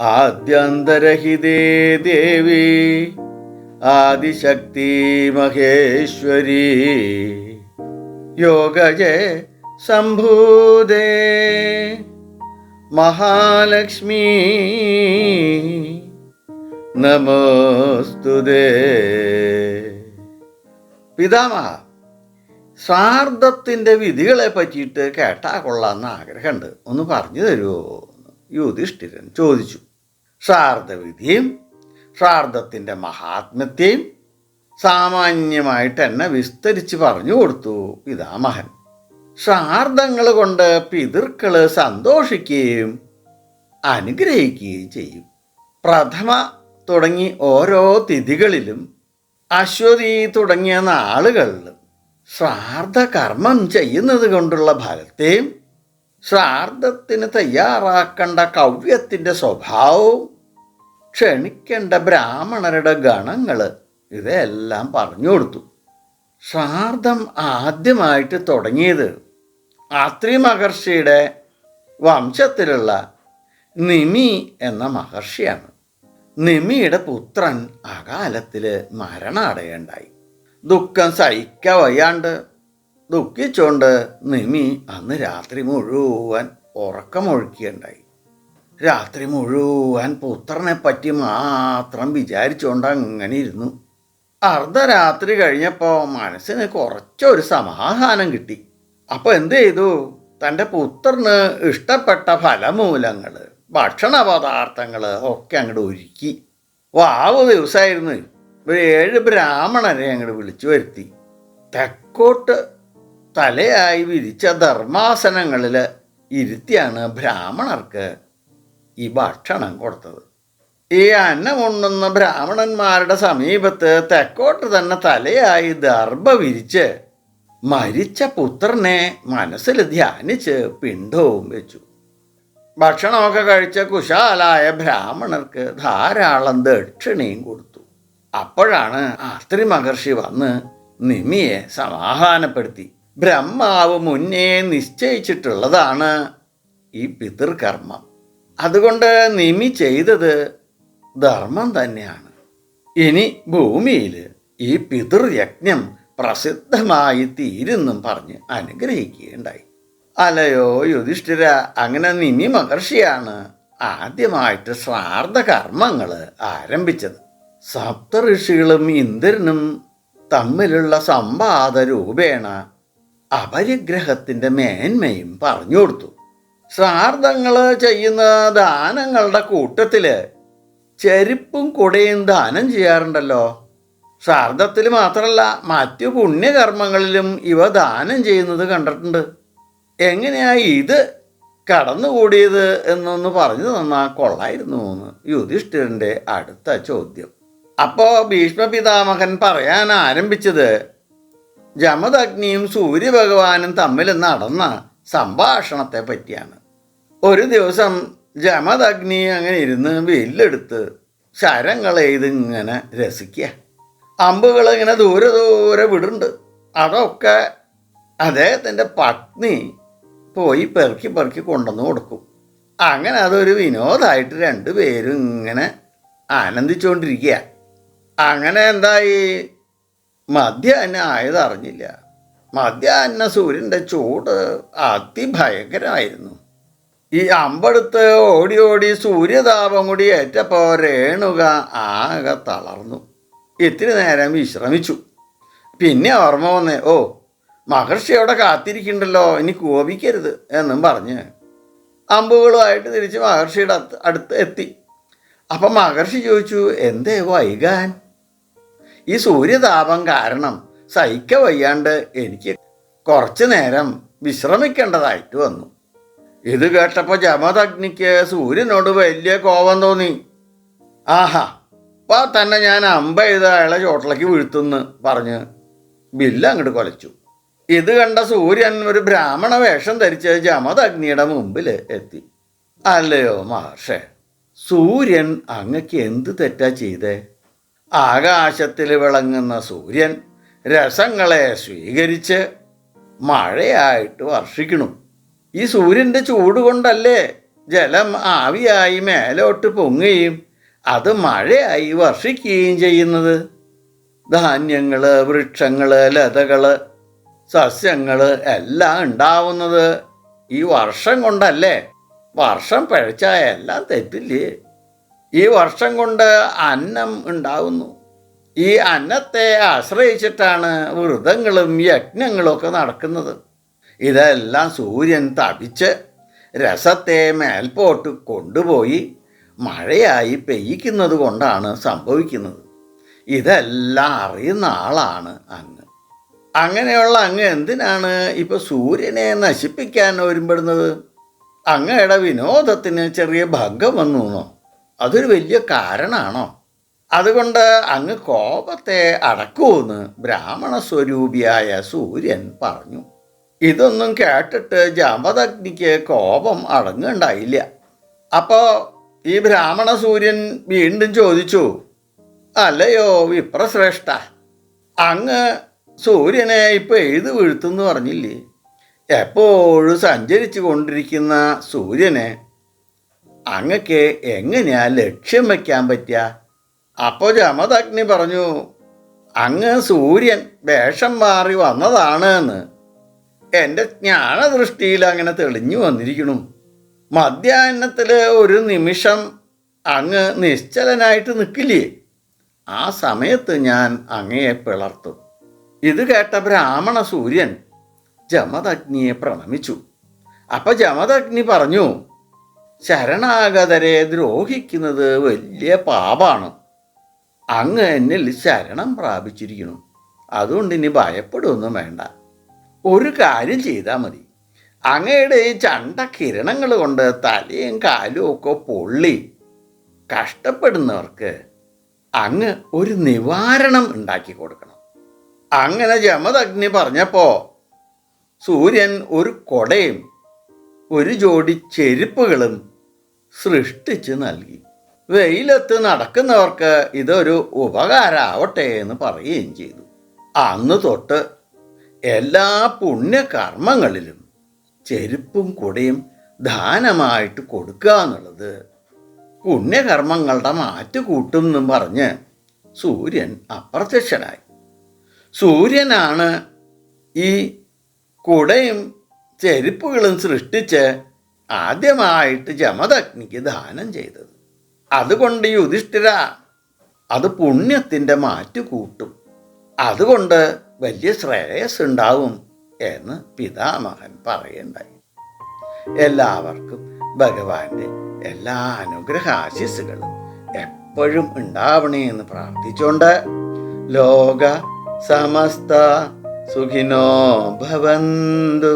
ആദ്യന്തരഹിതേ ദേവി ആദിശക്തി മഹേശ്വരി. യോഗജേ സംഭൂതേ മഹാലക്ഷ്മി. നമോസ്തുതേ പിതാമഹ ശ്രാർദ്ധത്തിന്റെ വിധികളെ പറ്റിയിട്ട് കേട്ടാ കൊള്ളാമെന്ന് ആഗ്രഹമുണ്ട്. ഒന്ന് പറഞ്ഞു തരുമോ യുധിഷ്ഠിരൻ ചോദിച്ചു. ശ്രാർദ്ധവിധിയും ശ്രാർദ്ധത്തിന്റെ മഹാത്മ്യത്തെയും സാമാന്യമായിട്ട് എന്നെ വിസ്തരിച്ച് പറഞ്ഞു കൊടുത്തു. പിതാമഹൻ ശ്രാർദ്ധങ്ങൾ കൊണ്ട് പിതൃക്കൾ സന്തോഷിക്കുകയും അനുഗ്രഹിക്കുകയും ചെയ്യും. പ്രഥമ തുടങ്ങി ഓരോ തിഥികളിലും അശ്വതി തുടങ്ങിയ നാളുകളിലും ശ്രാർദ്ധ കർമ്മം ചെയ്യുന്നത് കൊണ്ടുള്ള ഫലത്തെയും ശ്രാർദ്ധത്തിന് തയ്യാറാക്കേണ്ട കവ്യത്തിന്റെ സ്വഭാവവും ക്ഷണിക്കേണ്ട ബ്രാഹ്മണരുടെ ഗണങ്ങൾ ഇതെല്ലാം പറഞ്ഞു കൊടുത്തു. ശ്രാർദ്ധം ആദ്യമായിട്ട് തുടങ്ങിയത് അത്രി മഹർഷിയുടെ വംശത്തിലുള്ള നിമി എന്ന മഹർഷിയാണ്. നിമിയുടെ പുത്രൻ അകാലത്തിൽ മരണമടയുണ്ടായി. ദുഃഖം സഹിക്ക വയ്യാണ്ട് ദുഃഖിച്ചുകൊണ്ട് നിമി അന്ന് രാത്രി മുഴുവൻ ഉറക്കമൊഴുക്കിയുണ്ടായി. രാത്രി മുഴുവൻ പുത്രനെ പറ്റി മാത്രം വിചാരിച്ചുകൊണ്ട് അങ്ങനെ ഇരുന്നു അർദ്ധരാത്രി കഴിഞ്ഞപ്പോൾ മനസ്സിന് കുറച്ചൊരു സമാധാനം കിട്ടി. അപ്പോൾ എന്ത് ചെയ്തു? തന്റെ പുത്രന് ഇഷ്ടപ്പെട്ട ഫലമൂലങ്ങൾ ഭക്ഷണ പദാർത്ഥങ്ങൾ ഒക്കെ അങ്ങോട്ട് ഒരുക്കി. വാവ് ദിവസമായിരുന്നു ഒരു ഏഴ് ബ്രാഹ്മണരെ അങ്ങോട്ട് വിളിച്ചു വരുത്തി. തെക്കോട്ട് തലയായി വിരിച്ച ധർമാസനങ്ങളിൽ ഇരുത്തിയാണ് ബ്രാഹ്മണർക്ക് ഈ ഭക്ഷണം കൊടുത്തത്. ഈ അന്നമുണ്ണുന്ന ബ്രാഹ്മണന്മാരുടെ സമീപത്ത് തെക്കോട്ട് തന്നെ തലയായി ദർഭ വിരിച്ച് മരിച്ച പുത്രനെ മനസ്സിൽ ധ്യാനിച്ച് പിണ്ടവും വെച്ചു. ഭക്ഷണമൊക്കെ കഴിച്ച കുശാലായ ബ്രാഹ്മണർക്ക് ധാരാളം ദക്ഷിണയും കൊടുത്തു. അപ്പോഴാണ് അത്രി മഹർഷി വന്ന് നിമിയെ സമാധാനപ്പെടുത്തി. ബ്രഹ്മാവ് മുന്നേ നിശ്ചയിച്ചിട്ടുള്ളതാണ് ഈ പിതൃകർമ്മം. അതുകൊണ്ട് നിമി ചെയ്തത് ധർമ്മം തന്നെയാണ്. ഇനി ഭൂമിയിൽ ഈ പിതൃയജ്ഞം പ്രസിദ്ധമായി തീരുന്നും പറഞ്ഞ് അനുഗ്രഹിക്കുകയുണ്ടായി. അലയോ യുധിഷ്ഠിര അങ്ങനെ നിമി മഹർഷിയാണ് ആദ്യമായിട്ട് ശ്രാർദ്ധ കർമ്മങ്ങൾ ആരംഭിച്ചത്. സപ്ത ഋഷികളും ഇന്ദ്രനും തമ്മിലുള്ള സംവാദ രൂപേണ അപരിഗ്രഹത്തിന്റെ മേന്മയും പറഞ്ഞു കൊടുത്തു. ശ്രാർദ്ധങ്ങൾ ചെയ്യുന്ന ദാനങ്ങളുടെ കൂട്ടത്തിൽ ചെരുപ്പും കുടയും ദാനം ചെയ്യാറുണ്ടല്ലോ. ശ്രാർദ്ധത്തിൽ മാത്രമല്ല മറ്റു പുണ്യകർമ്മങ്ങളിലും ഇവ ദാനം ചെയ്യുന്നത് കണ്ടിട്ടുണ്ട്. എങ്ങനെയാ ഇത് കടന്നുകൂടിയത് എന്നൊന്ന് പറഞ്ഞു തന്നാൽ കൊള്ളായിരുന്നു എന്ന് യുധിഷ്ഠിരന്റെ അടുത്ത ചോദ്യം. അപ്പോൾ ഭീഷ്മ പിതാമഹൻ പറയാൻ ആരംഭിച്ചത് ജമദഗ്നിയും സൂര്യഭഗവാനും തമ്മിൽ നടന്ന സംഭാഷണത്തെ പറ്റിയാണ്. ഒരു ദിവസം ജമദഗ്നി അങ്ങനെ ഇരുന്ന് വില്ലെടുത്ത് ശരങ്ങളെ ഇങ്ങനെ രസിക്കുക അമ്പുകൾ ഇങ്ങനെ ദൂരെ ദൂരെ വിടുന്നുണ്ട്. അതൊക്കെ അദ്ദേഹത്തിന്റെ പത്നി പോയി പെറുക്കി പെറുക്കി കൊണ്ടുവന്ന് കൊടുക്കും. അങ്ങനെ അതൊരു വിനോദമായിട്ട് രണ്ടുപേരും ഇങ്ങനെ ആനന്ദിച്ചുകൊണ്ടിരിക്കുക അങ്ങനെ എന്തായി? മധ്യാഹ്നം ആയതറിഞ്ഞില്ല. മദ്യാന്ന സൂര്യന്റെ ചൂട് അതിഭയങ്കരമായിരുന്നു. ഈ അമ്പെടുത്ത് ഓടി ഓടി സൂര്യതാപം കൂടി ഏറ്റപ്പോൾ രേണുക ആകെ തളർന്നു. ഇത്തിരി നേരം വിശ്രമിച്ചു. പിന്നെ ഓർമ്മ വന്നേ ഓ മഹർഷി അവിടെ കാത്തിരിക്കണ്ടല്ലോ ഇനി കോപിക്കരുത് എന്നും പറഞ്ഞ് അമ്പുകളുമായിട്ട് തിരിച്ച് മഹർഷിയുടെ അടുത്ത് എത്തി. അപ്പം മഹർഷി ചോദിച്ചു എന്തേ വൈകാൻ? ഈ സൂര്യതാപം കാരണം സഹിക്ക വയ്യാണ്ട് എനിക്ക് കുറച്ച് നേരം വിശ്രമിക്കേണ്ടതായിട്ട് വന്നു. ഇത് കേട്ടപ്പോൾ ജമദഗ്നിക്ക് സൂര്യനോട് വലിയ കോപം തോന്നി. ആഹാ അപ്പോൾ തന്നെ ഞാൻ അമ്പ ചെയ്ത് അയാളെ ചോട്ടിലേക്ക് വീഴ്ത്തുന്ന് പറഞ്ഞ് ബില്ല് അങ്ങോട്ട് കൊലച്ചു. ഇത് കണ്ട സൂര്യൻ ഒരു ബ്രാഹ്മണ വേഷം ധരിച്ച് ജമദഗ്നിയുടെ മുമ്പിൽ എത്തി. അല്ലയോ മഹർഷേ സൂര്യൻ അങ്ങക്ക് എന്ത് തെറ്റാ ചെയ്തേ? ആകാശത്തിൽ വിളങ്ങുന്ന സൂര്യൻ രസങ്ങളെ സ്വീകരിച്ച് മഴയായിട്ട് വർഷിക്കണു. ഈ സൂര്യന്റെ ചൂട് കൊണ്ടല്ലേ ജലം ആവിയായി മേലോട്ട് പൊങ്ങുകയും അത് മഴയായി വർഷിക്കുകയും ചെയ്യുന്നത്? ധാന്യങ്ങൾ വൃക്ഷങ്ങൾ ലതകൾ സസ്യങ്ങൾ എല്ലാം ഉണ്ടാവുന്നത് ഈ വർഷം കൊണ്ടല്ലേ? വർഷം പഴച്ചാൽ എല്ലാം തെറ്റില്ലേ? ഈ വർഷം കൊണ്ട് അന്നം ഉണ്ടാവുന്നു. ഈ അന്നത്തെ ആശ്രയിച്ചിട്ടാണ് വ്രതങ്ങളും യജ്ഞങ്ങളും ഒക്കെ നടക്കുന്നത്. ഇതെല്ലാം സൂര്യൻ തപിച്ച് രസത്തെ മേൽപോട്ട് കൊണ്ടുപോയി മഴയായി പെയ്യിക്കുന്നത് കൊണ്ടാണ് സംഭവിക്കുന്നത്. ഇതെല്ലാം അറിയുന്ന ആളാണ് അങ്ങ്. അങ്ങനെയുള്ള അങ്ങ് എന്തിനാണ് ഇപ്പൊ സൂര്യനെ നശിപ്പിക്കാൻ ഒരുമ്പെടുന്നത്? അങ്ങയുടെ വിനോദത്തിന് ചെറിയ ഭംഗം വന്നു എന്നോ അതൊരു വലിയ കാരണമാണോ അതുകൊണ്ട് അങ്ങ് കോപത്തെ അടക്കുമെന്ന് ബ്രാഹ്മണ സ്വരൂപിയായ സൂര്യൻ പറഞ്ഞു. ഇതൊന്നും കേട്ടിട്ട് ജാമ്പതഗ്നിക്ക് കോപം അടങ്ങുണ്ടായില്ല. അപ്പോൾ ഈ ബ്രാഹ്മണ സൂര്യൻ വീണ്ടും ചോദിച്ചു അല്ലയോ വിപ്രശ്രേഷ്ഠ അങ്ങ് സൂര്യനെ ഇപ്പൊ എഴുതു വീഴ്ത്തുന്നു പറഞ്ഞില്ലേ? എപ്പോഴും സഞ്ചരിച്ചു കൊണ്ടിരിക്കുന്ന സൂര്യനെ അങ്ങക്ക് എങ്ങനെയാ ലക്ഷ്യം വയ്ക്കാൻ പറ്റുക അപ്പോൾ ജമദഗ്നി പറഞ്ഞു അങ്ങ് സൂര്യൻ വേഷം മാറി വന്നതാണ് എന്ന് എന്റെ ജ്ഞാനദൃഷ്ടിയിൽ അങ്ങനെ തെളിഞ്ഞു വന്നിരിക്കണു. മധ്യാഹ്നത്തിൽ ഒരു നിമിഷം അങ്ങ് നിശ്ചലനായിട്ട് നിൽക്കില്ലേ? ആ സമയത്ത് ഞാൻ അങ്ങയെ പിളർത്തു. ഇത് കേട്ട ബ്രാഹ്മണ സൂര്യൻ ജമദഗ്നിയെ പ്രണമിച്ചു. അപ്പൊ ജമദഗ്നി പറഞ്ഞു ശരണാഗതരെ ദ്രോഹിക്കുന്നത് വലിയ പാപാണ്. അങ്ങ് എന്നിൽ ശരണം പ്രാപിച്ചിരിക്കുന്നു. അതുകൊണ്ട് ഇനി ഭയപ്പെടുമൊന്നും വേണ്ട. ഒരു കാര്യം ചെയ്താൽ മതി. അങ്ങയുടെ ഈ ചണ്ട കിരണങ്ങൾ കൊണ്ട് തലയും കാലും ഒക്കെ പൊള്ളി കഷ്ടപ്പെടുന്നവർക്ക് അങ്ങ് ഒരു നിവാരണം ഉണ്ടാക്കി കൊടുക്കണം. അങ്ങനെ ജമദഗ്നി പറഞ്ഞപ്പോ സൂര്യൻ ഒരു കൊടയും ഒരു ജോഡി ചെരുപ്പുകളും സൃഷ്ടിച്ച് നൽകി. വെയിലത്ത് നടക്കുന്നവർക്ക് ഇതൊരു ഉപകാരമാവട്ടെ എന്ന് പറയുകയും ചെയ്തു. അന്ന് തൊട്ട് എല്ലാ പുണ്യകർമ്മങ്ങളിലും ചെരുപ്പും കുടയും ദാനമായിട്ട് കൊടുക്കുക എന്നുള്ളത് പുണ്യകർമ്മങ്ങളുടെ മാറ്റ് എന്നും പറഞ്ഞ് സൂര്യൻ അപ്രത്യക്ഷനായി. സൂര്യനാണ് ഈ കുടയും ചെരുപ്പുകളും സൃഷ്ടിച്ച് ആദ്യമായിട്ട് ജമദഗ്നിക്ക് ദാനം ചെയ്തത്. അതുകൊണ്ട് യുധിഷ്ഠിര അത് പുണ്യത്തിന്റെ മാറ്റ് കൂട്ടും. അതുകൊണ്ട് വലിയ ശ്രേയസ് ഉണ്ടാവും എന്ന് പിതാമഹൻ പറയുണ്ടായി. എല്ലാവർക്കും ഭഗവാന്റെ എല്ലാ അനുഗ്രഹ ആശിസ്സുകളും എപ്പോഴും ഉണ്ടാവണേ എന്ന് പ്രാർത്ഥിച്ചുകൊണ്ട് ലോക സമസ്ത സുഖിനോ ഭവന്തു.